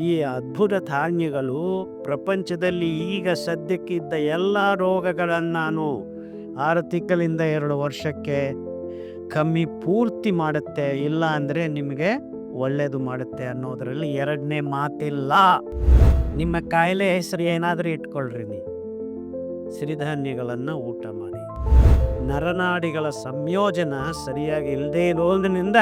ಈ ಅದ್ಭುತ ಧಾನ್ಯಗಳು ಪ್ರಪಂಚದಲ್ಲಿ ಈಗ ಸದ್ಯಕ್ಕಿದ್ದ ಎಲ್ಲ ರೋಗಗಳನ್ನು ನಾನು ಆರು ತಿಂಗಳಿಂದ ಎರಡು ವರ್ಷಕ್ಕೆ ಕಮ್ಮಿ ಪೂರ್ತಿ ಮಾಡುತ್ತೆ. ಇಲ್ಲ ಅಂದರೆ ನಿಮಗೆ ಒಳ್ಳೆಯದು ಮಾಡುತ್ತೆ ಅನ್ನೋದರಲ್ಲಿ ಎರಡನೇ ಮಾತಿಲ್ಲ. ನಿಮ್ಮ ಕಾಯಿಲೆ ಹೆಸರು ಏನಾದರೂ ಇಟ್ಕೊಳ್ರಿ ನೀವು. ಸಿರಿಧಾನ್ಯಗಳನ್ನು ಊಟ ಮಾಡಿ. ನರನಾಡಿಗಳ ಸಂಯೋಜನ ಸರಿಯಾಗಿ ಇಲ್ಲದೇ ಇರೋದ್ರಿಂದ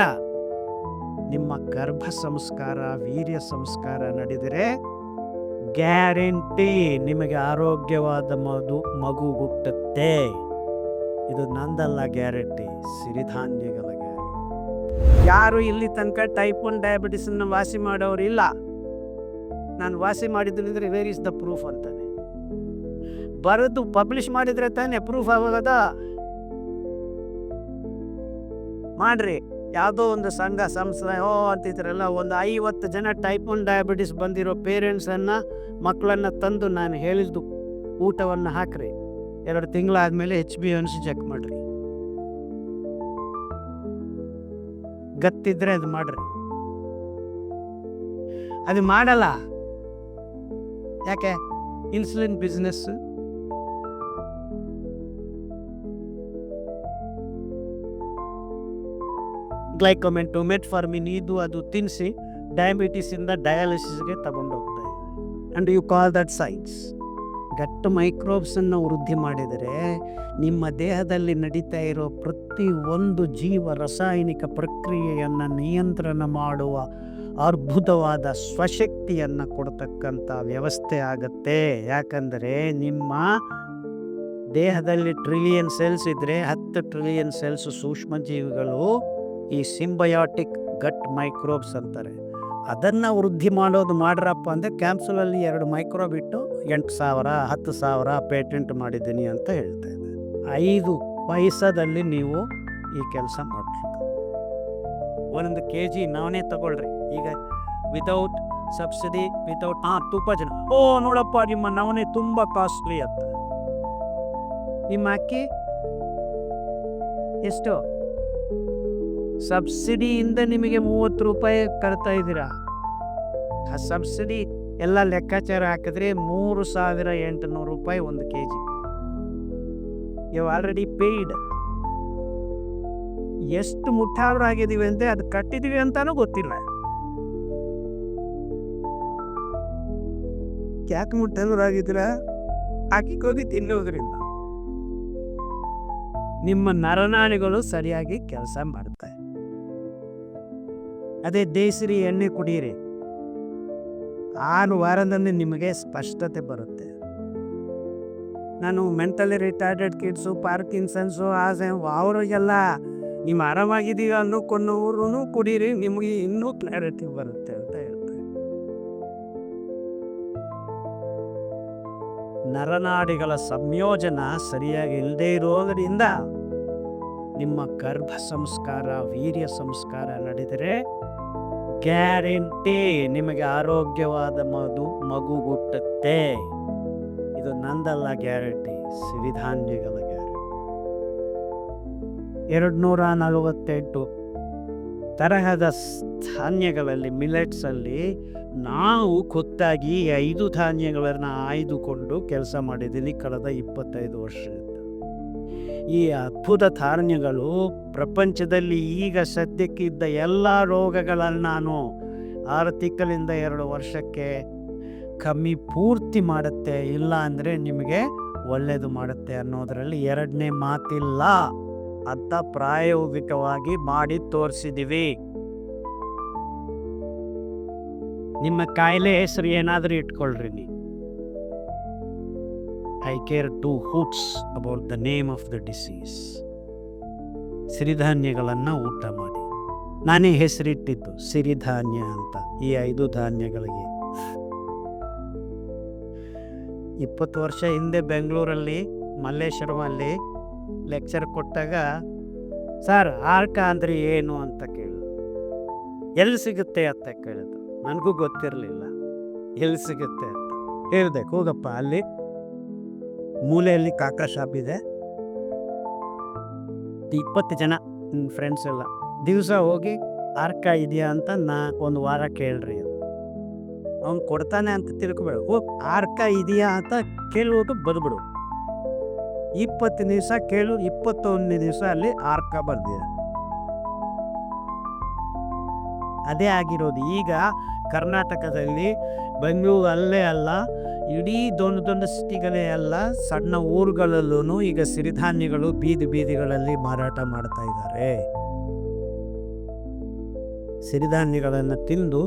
ನಿಮ್ಮ ಗರ್ಭ ಸಂಸ್ಕಾರ, ವೀರ್ಯ ಸಂಸ್ಕಾರ ನಡೆದರೆ ಗ್ಯಾರಂಟಿ ನಿಮಗೆ ಆರೋಗ್ಯವಾದ ಮಗು ಮಗು ಹುಟ್ಟುತ್ತೆ. ಇದು ನಂದಲ್ಲ ಗ್ಯಾರಂಟಿ, ಸಿರಿಧಾನ್ಯಗಳ ಗ್ಯಾರಂಟಿ. ಯಾರು ಇಲ್ಲಿ ತನಕ ಟೈಪ್ ಒನ್ ಡಯಾಬಿಟಿಸನ್ನು ವಾಸಿ ಮಾಡೋರು ಇಲ್ಲ. ನಾನು ವಾಸಿ ಮಾಡಿದ್ರೆ ವೇರ್ ಇಸ್ ದ ಪ್ರೂಫ್ ಅಂತಾನೆ. ಬರೆದು ಪಬ್ಲಿಷ್ ಮಾಡಿದ್ರೆ ತಾನೇ ಪ್ರೂಫ್ ಆಗೋದ? ಮಾಡ್ರಿ. ಯಾವುದೋ ಒಂದು ಸಂಘ, ಸಂಸ್ಥೆ, ಓ ಅಂತಿದ್ರಲ್ಲ ಒಂದು ಐವತ್ತು ಜನ ಟೈಪ್ ಒನ್ ಡಯಾಬಿಟಿಸ್ ಬಂದಿರೋ ಪೇರೆಂಟ್ಸನ್ನು ಮಕ್ಕಳನ್ನು ತಂದು ನಾನು ಹೇಳಿದ್ದು ಊಟವನ್ನು ಹಾಕ್ರಿ. ಎರಡು ತಿಂಗಳಾದಮೇಲೆ ಎಚ್ ಬಿ ಅನ್ಸಿ ಚೆಕ್ ಮಾಡ್ರಿ. ಗತ್ತಿದ್ರೆ ಅದು ಮಾಡ್ರಿ. ಅದು ಮಾಡಲ್ಲ. ಯಾಕೆ? ಇನ್ಸುಲಿನ್ ಬಿಸ್ನೆಸ್ ಗ್ಲೈಕೋಮೆಂಟು ಮೆಟ್ಫಾರ್ಮಿನ್ ಇದು ಅದು ತಿನ್ನಿಸಿ ಡಯಾಬಿಟಿಸಿಂದ ಡಯಾಲಿಸಿಸ್ಗೆ ತಗೊಂಡೋಗ್ತಾ ಇದೆ and you call that science gut ಮೈಕ್ರೋಬ್ಸನ್ನು ವೃದ್ಧಿ ಮಾಡಿದರೆ ನಿಮ್ಮ ದೇಹದಲ್ಲಿ ನಡೀತಾ ಇರೋ ಪ್ರತಿ ಒಂದು ಜೀವ ರಾಸಾಯನಿಕ ಪ್ರಕ್ರಿಯೆಯನ್ನು ನಿಯಂತ್ರಣ ಮಾಡುವ ಅದ್ಭುತವಾದ ಸ್ವಶಕ್ತಿಯನ್ನು ಕೊಡ್ತಕ್ಕಂಥ ವ್ಯವಸ್ಥೆ ಆಗುತ್ತೆ. ಯಾಕಂದರೆ ನಿಮ್ಮ ದೇಹದಲ್ಲಿ ಟ್ರಿಲಿಯನ್ ಸೆಲ್ಸ್ ಇದ್ದರೆ ಹತ್ತು ಟ್ರಿಲಿಯನ್ ಸೆಲ್ಸ್ ಸೂಕ್ಷ್ಮ ಜೀವಿಗಳು ಈ ಸಿಂಬಯಾಟಿಕ್ ಗಟ್ ಮೈಕ್ರೋಬ್ಸ್ ಅಂತಾರೆ. ಅದನ್ನು ವೃದ್ಧಿ ಮಾಡೋದು ಮಾಡ್ರಪ್ಪ ಅಂದರೆ ಕ್ಯಾಪ್ಸುಲಲ್ಲಿ ಎರಡು ಮೈಕ್ರೋಬ್ ಇಟ್ಟು ಎಂಟು ಸಾವಿರ, ಹತ್ತು ಸಾವಿರ ಪೇಟೆಂಟ್ ಮಾಡಿದ್ದೀನಿ ಅಂತ ಹೇಳ್ತಾ ಇದೆ ಐದು ಪೈಸದಲ್ಲಿ ನೀವು ಈ ಕೆಲಸ ಮಾಡಬೇಕು ಒಂದೊಂದು ಕೆ ಜಿ ನಾವೇ ತಗೊಳ್ರಿ. ಈಗ ವಿತೌಟ್ ಸಬ್ಸಿಡಿ ವಿತೌಟ್ ಹಾಂ ತುಪ್ಪ ಜನ. ಓ, ನೋಡಪ್ಪ, ನಿಮ್ಮ ನವನೆ ತುಂಬ ಕಾಸ್ಟ್ಲಿ ಅಂತ. ನಿಮ್ಮ ಅಕ್ಕಿ? ಎಷ್ಟು? ಸಬ್ಸಿಡಿಯಿಂದ ನಿಮಗೆ ಮೂವತ್ತು ರೂಪಾಯಿ ಕರ್ತಾ ಇದ್ದೀರಾ? ಆ ಸಬ್ಸಿಡಿ ಎಲ್ಲ ಲೆಕ್ಕಾಚಾರ ಹಾಕಿದ್ರೆ ಮೂರು ಸಾವಿರ ಎಂಟುನೂರು ರೂಪಾಯಿ ಒಂದು K G you already paid ಎಷ್ಟು ಮುಟ್ಟಾಳರಾಗಿದ್ದೀವಿ ಅಂತ, ಅದು ಕಟ್ಟಿದೀವಿ ಅಂತಾನೂ ಗೊತ್ತಿಲ್ಲ. ಯಾಕೆ ಮುಟ್ಟಲರಾಗಿದ್ದೀರಾ ಹಾಕಿ ಗೋಧಿ ತಿನ್ನೋದ್ರಿಂದ. ನಿಮ್ಮ ನರನಾಣಿಗಳು ಸರಿಯಾಗಿ ಕೆಲಸ ಮಾಡ್ತವೆ ಅದೇ ದೇಸಿರಿ ಎಣ್ಣೆ ಕುಡಿಯಿರಿ. ಆರು ವಾರದಲ್ಲಿ ನಿಮಗೆ ಸ್ಪಷ್ಟತೆ ಬರುತ್ತೆ. ನಾನು ಮೆಂಟಲಿ ರಿಟಾರ್ಡೆಡ್ ಕಿಡ್ಸು, ಪಾರ್ಕಿನ್ಸನ್ಸು, ಆಸೆ, ಅವರಿಗೆಲ್ಲ ನೀವು ಆರಾಮಾಗಿದ್ದೀವಿ ಅನ್ನೋಕೊಂಡವ್ರು ಕುಡೀರಿ ನಿಮಗೆ ಇನ್ನೂ ಕ್ಲಾರಿಟಿ ಬರುತ್ತೆ ಅಂತ ಹೇಳ್ತಾರೆ ನರನಾಡಿಗಳ ಸಂಯೋಜನ ಸರಿಯಾಗಿ ಇಲ್ಲದೆ ಇರೋದರಿಂದ ನಿಮ್ಮ ಗರ್ಭ ಸಂಸ್ಕಾರ, ವೀರ್ಯ ಸಂಸ್ಕಾರ ನಡೆದರೆ ಗ್ಯಾರಂಟಿ ನಿಮಗೆ ಆರೋಗ್ಯವಾದ ಮಧು ಮಗು ಹುಟ್ಟುತ್ತೆ. ಇದು ನಂದಲ್ಲ ಗ್ಯಾರಂಟಿ, ಸಿರಿಧಾನ್ಯಗಳ ಗ್ಯಾರಂಟಿ. ಎರಡು ನೂರ ನಲವತ್ತೆಂಟು ತರಹದ ಧಾನ್ಯಗಳಲ್ಲಿ ಮಿಲೆಟ್ಸಲ್ಲಿ ನಾವು ಖುದ್ದಾಗಿ ಐದು ಧಾನ್ಯಗಳನ್ನು ಆಯ್ದುಕೊಂಡು ಕೆಲಸ ಮಾಡಿದ್ದೀನಿ ಕಳೆದ ಇಪ್ಪತ್ತೈದು ವರ್ಷದಿಂದ ಈ ಅದ್ಭುತ ಧಾನ್ಯಗಳು ಪ್ರಪಂಚದಲ್ಲಿ ಈಗ ಸದ್ಯಕ್ಕಿದ್ದ ಎಲ್ಲ ರೋಗಗಳನ್ನು ನಾನು ಆರು ತಿಂಗಳಿಂದ ಎರಡು ವರ್ಷಕ್ಕೆ ಕಮ್ಮಿ ಪೂರ್ತಿ ಮಾಡುತ್ತೆ. ಇಲ್ಲ ಅಂದರೆ ನಿಮಗೆ ಒಳ್ಳೆಯದು ಮಾಡುತ್ತೆ ಅನ್ನೋದರಲ್ಲಿ ಎರಡನೇ ಮಾತಿಲ್ಲ. ಅಂತ ಪ್ರಾಯೋಗಿಕವಾಗಿ ಮಾಡಿ ತೋರಿಸಿದ್ದೀವಿ ನಿಮ್ಮ ಕಾಯಿಲೆ ಹೆಸರು ಏನಾದರೂ ಇಟ್ಕೊಳ್ರಿ ನೀವು. I care two hoots about the name of the disease ಸಿರಿಧಾನ್ಯಗಳನ್ನು ಊಟ ಮಾಡಿ. ನಾನೇ ಹೆಸರಿಟ್ಟಿದ್ದು ಸಿರಿಧಾನ್ಯ ಅಂತ ಈ ಐದು ಧಾನ್ಯಗಳಿಗೆ. ಇಪ್ಪತ್ತು ವರ್ಷ ಹಿಂದೆ ಬೆಂಗಳೂರಲ್ಲಿ ಮಲ್ಲೇಶ್ವರಮಲ್ಲಿ ಲೆಕ್ಚರ್ ಕೊಟ್ಟಾಗ ಸರ್ ಆರ್ಕ ಅಂದರೆ ಏನು ಅಂತ ಕೇಳಿದ್ರು ಎಲ್ಲಿ ಸಿಗುತ್ತೆ ಅಂತ ಕೇಳಿದ್ರು ನನಗೂ ಗೊತ್ತಿರಲಿಲ್ಲ. ಎಲ್ಲಿ ಸಿಗುತ್ತೆ ಅಂತ. ಹೇಳಿದೆ, ಹೋಗಪ್ಪ ಅಲ್ಲಿ. ಮೂಲೆಯಲ್ಲಿ ಕಾಕ ಶಾಪ್ ಇದೆ. ಇಪ್ಪತ್ತು ಜನ ಫ್ರೆಂಡ್ಸ್ ಎಲ್ಲ. ದಿವಸ ಹೋಗಿ ಆರ್ಕ ಇದೆಯಾ ಅಂತ ನಾ ಒಂದು ವಾರ ಕೇಳ್ರಿ ಅವ್ನು ಕೊಡ್ತಾನೆ ಅಂತ ತಿಳ್ಕೊಬೇಡ. ಓ ಆರ್ಕ ಇದೆಯಾ ಅಂತ ಕೇಳುವುದು ಬದ್ಬಿಡು ಇಪ್ಪತ್ತು ದಿವಸ ಕೇಳು, ಇಪ್ಪತ್ತೊಂದನೇ ದಿವಸ ಅಲ್ಲಿ ಆರ್ಕ ಬರ್ದಿದೆ. ಅದೇ ಆಗಿರೋದು. ಈಗ ಕರ್ನಾಟಕದಲ್ಲಿ ಬೆಂಗಳೂರು ಅಲ್ಲೇ ಅಲ್ಲ, ಇಡೀ ದೊಡ್ಡ ದೊಡ್ಡ ಸಿಟಿಗಳೇ ಅಲ್ಲ, ಸಣ್ಣ ಊರುಗಳಲ್ಲೂ ಈಗ ಸಿರಿಧಾನ್ಯಗಳು ಬೀದಿ ಬೀದಿಗಳಲ್ಲಿ ಮಾರಾಟ ಮಾಡ್ತಾ ಇದ್ದಾರೆ. ಸಿರಿಧಾನ್ಯಗಳನ್ನು ತಿಂದು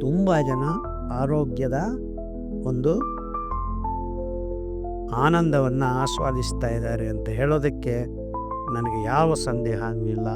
ತುಂಬ ಜನ ಆರೋಗ್ಯದ ಒಂದು ಆನಂದವನ್ನು ಆಸ್ವಾದಿಸ್ತಾ ಇದ್ದಾರೆ ಅಂತ ಹೇಳೋದಕ್ಕೆ ನನಗೆ ಯಾವ ಸಂದೇಹ ಇಲ್ಲ.